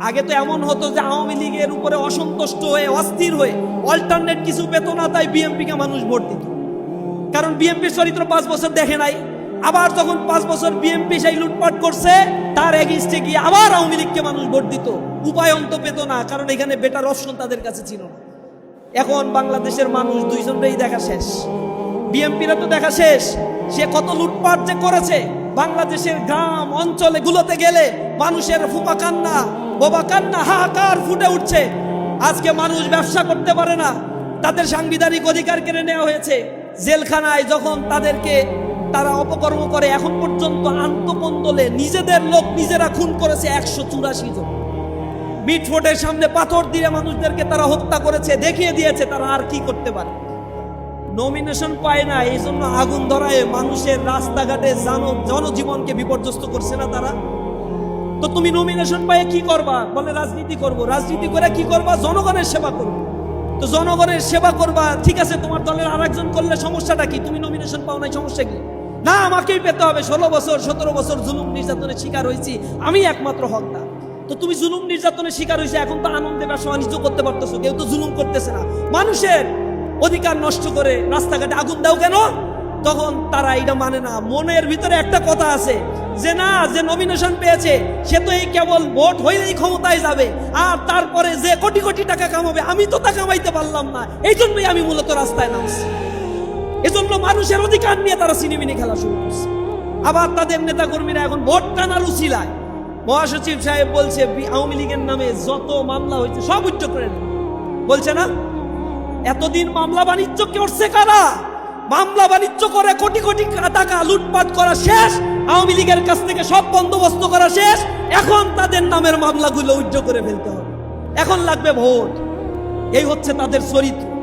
আগে তো এমন হতো যে আওয়ামী লীগের উপরে অসন্তুষ্ট হয়ে, অস্থির হয়ে অল্টারনেট কিছু পেত না, তাই বিএনপিকে মানুষ ভোট দিত। কারণ বিএনপির চরিত্র পাঁচ বছর দেখে নাই। আবার যখন পাঁচ বছর বিএনপি সেই লুটপাট করছে, তার এগেইনস্টে গিয়ে আবার আওয়ামী লীগকে মানুষ ভোট দিত। উপায় অন্ত পেত না, কারণ এখানে বেটার অপশন তাদের কাছে ছিল না। এখন বাংলাদেশের মানুষ দুইজনটাই দেখা শেষ। বিএনপিরা তো দেখা শেষ। সে কত লুটপাট যে করেছে বাংলাদেশের গ্রাম, অঞ্চলে, গুলোতে গেলে মানুষের ফুপা কান্না, বোবা কান্না, হাহাকার ফুটে উঠছে। আজকে মানুষ ব্যবসা করতে পারে না। তাদের সাংবিধানিক অধিকার কেড়ে নেওয়া হয়েছে। জেলখানায় যখন তাদেরকে তারা অপকর্ম করে, এখন পর্যন্ত আন্তকন্দলে নিজেদের লোক নিজেরা খুন করেছে একশো চুরাশি জন। মিটফোর্টের সামনে পাথর দিয়ে মানুষদেরকে তারা হত্যা করেছে, দেখিয়ে দিয়েছে তারা আর কি করতে পারে। নমিনেশন পায় না এই জন্য আগুন ধরায় মানুষের রাস্তাঘাটে জন- জনজীবনকে বিপর্যস্ত করছে না তারা। তো তুমি নমিনেশন পায়ে কি করবা? বলে রাজনীতি করব। রাজনীতি করে কি করবা? জনগণের সেবা করব। তো জনগণের সেবা করবা, ঠিক আছে, তোমার দলের আরেকজন করলে সমস্যাটা কি? তুমি নমিনেশন পাও নাই, সমস্যা কি? না, আমাকেই পেতে হবে। ষোলো বছর, সতেরো বছর জুলুম নির্যাতনের শিকার হয়েছি, আমি একমাত্র হকদার। তো তুমি জুলুম নির্যাতনের শিকার হয়েছে, এখন তো আনন্দে ব্যবসা বাণিজ্য করতে পারতেছো, কেউ তো জুলুম করতেছে না। মানুষের অধিকার নষ্ট করে রাস্তাঘাটে আগুন দাও কেন? তখন তারা এটা মানে না। মনের ভিতরে একটা কথা আছে যে, না, যে নমিনেশন পেয়েছে, সে তো এই কেবল ভোট হইলেই ক্ষমতায় যাবে, আর তারপরে যে কোটি কোটি টাকা কামাবে, আমি তো তা কামাইতে পারলাম না। এই জন্যই আমি মূলত রাস্তায় নামছি। এজন্য মানুষের অধিকার নিয়ে তারা সিনেমিনি খেলা শুরু করছে। আবার তাদের নেতাকর্মীরা এখন ভোট টানার উচিলায়। মহাসচিব সাহেব বলছে আওয়ামী লীগের নামে যত মামলা হয়েছে, সব উচ্চ করে বলছে না? এতদিন মামলা বাণিজ্য করছে কারা? মামলা বাণিজ্য করে কোটি কোটি টাকা লুটপাট করা শেষ, আওয়ামী লীগের কাছ থেকে সব বন্দোবস্ত করা শেষ, এখন তাদের নামের মামলাগুলো উজ্জ্ব করে ফেলতে হবে। এখন লাগবে ভোট। এই হচ্ছে তাদের চরিত্র।